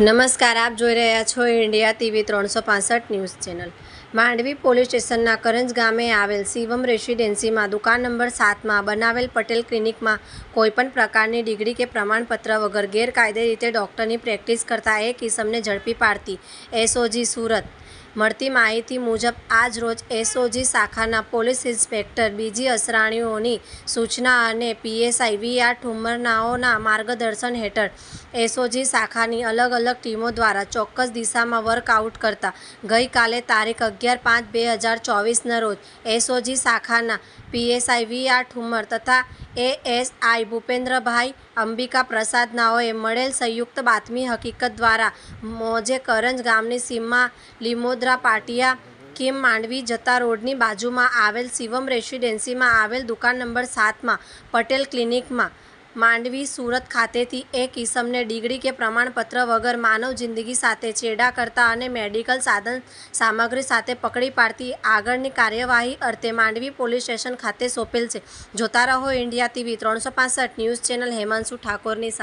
નમસ્કાર, આપ જોઈ રહ્યા છો ઇન્ડિયા ટીવી ત્રણસો પાસઠ ન્યૂઝ ચેનલ. માંડવી પોલીસ સ્ટેશનના કરંજ ગામે આવેલ શિવમ રેસિડેન્સીમાં દુકાન નંબર સાતમાં બનાવેલ પટેલ ક્લિનિકમાં કોઈપણ પ્રકારની ડિગ્રી કે પ્રમાણપત્ર વગર ગેરકાયદે રીતે ડૉક્ટરની પ્રેક્ટિસ કરતા એક ઇસમને ઝડપી પાડતી એસઓજી સુરત. મળતી માહિતી મુજબ, આજ રોજ એસઓજી શાખાના પોલીસ ઇન્સ્પેક્ટર બીજી અસરાણીઓની સૂચના અને પીએસઆઈ વી આર ઠુમરનાઓના માર્ગદર્શન હેઠળ એસઓજી શાખાની અલગ અલગ ટીમો દ્વારા ચોક્કસ દિશામાં વર્કઆઉટ કરતા ગઈકાલે તારીખ અગિયાર પાંચ બે હજાર ચોવીસના રોજ એસઓજી શાખાના પીએસઆઈ વી આર ઠુમર તથા એએસઆઈ ભૂપેન્દ્રભાઈ અંબિકા પ્રસાદ નાઓએ મળેલ સંયુક્ત બાતમી હકીકત દ્વારા મોજે કરંજ ગામની સીમમાં લીમોદરા પાટિયા કિમ માંડવી જતા રોડની બાજુમાં આવેલ શિવમ રેસિડેન્સીમાં આવેલ દુકાન નંબર સાતમાં પટેલ ક્લિનિકમાં માંડવી સુરત ખાતેથી એક ઈસમને ડિગ્રી કે પ્રમાણપત્ર વગર માનવ જિંદગી સાથે ચેડા કરતા અને મેડિકલ સાધન સામગ્રી સાથે પકડી પાડતી આગળની કાર્યવાહી અર્થે માંડવી પોલીસ સ્ટેશન ખાતે સોંપેલ છે. જોતા રહો ઇન્ડિયા ટીવી ત્રણસો ન્યૂઝ ચેનલ હેમાંશુ ઠાકોરની સાથે.